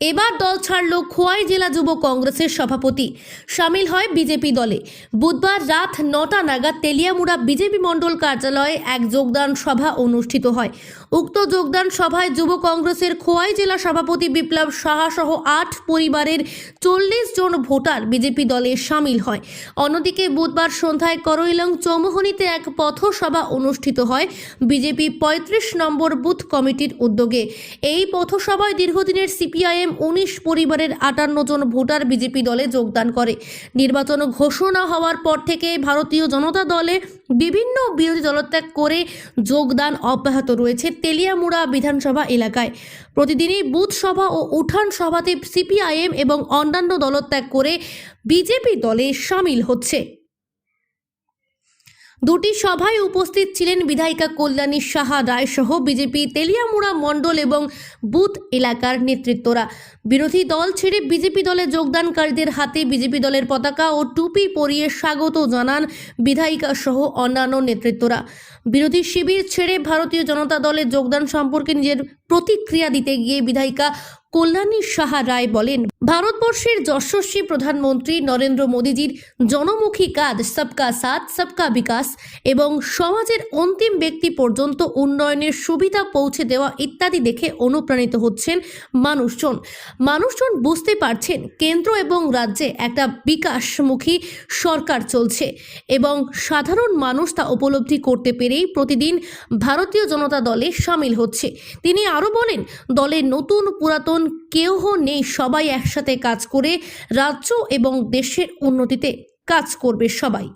এবার দল ছাড়ল খোয়াই জেলা যুব কংগ্রেসের সভাপতি। সামিল হয় বিজেপি দলে। বুধবার রাত নটা নাগাদ তেলিয়ামুড়া বিজেপি মণ্ডল কার্যালয়ে এক যোগদান সভা অনুষ্ঠিত হয়। উক্ত যোগদান সভায় যুব কংগ্রেসের খোয়াই জেলা সভাপতি বিপ্লব সাহা সহ আট পরিবারের চল্লিশ জন ভোটার বিজেপি দলে সামিল হয়। অন্যদিকে বুধবার সন্ধ্যায় করইলং চৌমোহনীতে এক পথসভা অনুষ্ঠিত হয় বিজেপি পঁয়ত্রিশ নম্বর বুথ কমিটির উদ্যোগে। এই পথসভায় দীর্ঘদিনের সিপিআইএম উনিশ পরিবারের আটান্ন জন ভোটার বিজেপি দলে যোগদান করে। নির্বাচন ঘোষণা হওয়ার পর থেকে ভারতীয় জনতা দলে বিভিন্ন বিরোধী দলত্যাগ করে যোগদান অব্যাহত রয়েছে তেলিয়ামুড়া বিধানসভা এলাকায়। প্রতিদিনই বুথ সভা ও উঠান সভাতে সিপিআইএম এবং অন্যান্য দলত্যাগ করে বিজেপি দলে সামিল হচ্ছে। দুটি সভায় উপস্থিত ছিলেন বিধায়িকা কল্যাণী সাহা রায় সহ বিজেপি তেলিয়ামুড়া মণ্ডল এবং বুথ এলাকার নেতৃত্বরা। বিরোধী দল ছেড়ে বিজেপি দলে যোগদানকারীদের হাতে বিজেপি দলের পতাকা ও টুপি পরিয়ে স্বাগত জানান বিধায়িকা সহ অন্যান্য নেতৃত্বরা। বিরোধী শিবির ছেড়ে ভারতীয় জনতা দলে যোগদান সম্পর্কে নিজের প্রতিক্রিয়া দিতে গিয়ে বিধায়িকা কল্যাণী সাহা রায় বলেন ভারতবর্ষের যশস্বী প্রধানমন্ত্রী নরেন্দ্র মোদীজির জনমুখী কাজ সবকা সাথ, সবকা বিকাশ এবং সমাজের অন্তিম ব্যক্তি পর্যন্ত উন্নয়নের সুবিধা পৌঁছে দেওয়া ইত্যাদি দেখে অনুপ্রাণিত হচ্ছেন মানুষজন। মানুষজন বুঝতে পারছেন কেন্দ্র এবং রাজ্যে একটা বিকাশমুখী সরকার চলছে এবং সাধারণ মানুষ তা উপলব্ধি করতে পেরেই প্রতিদিন ভারতীয় জনতা দলে সামিল হচ্ছে। তিনি আরও বলেন দলে নতুন পুরাতন কেউ নেই, সবাই একসাথে কাজ করে রাজ্য এবং দেশের উন্নতিতে কাজ করবে সবাই।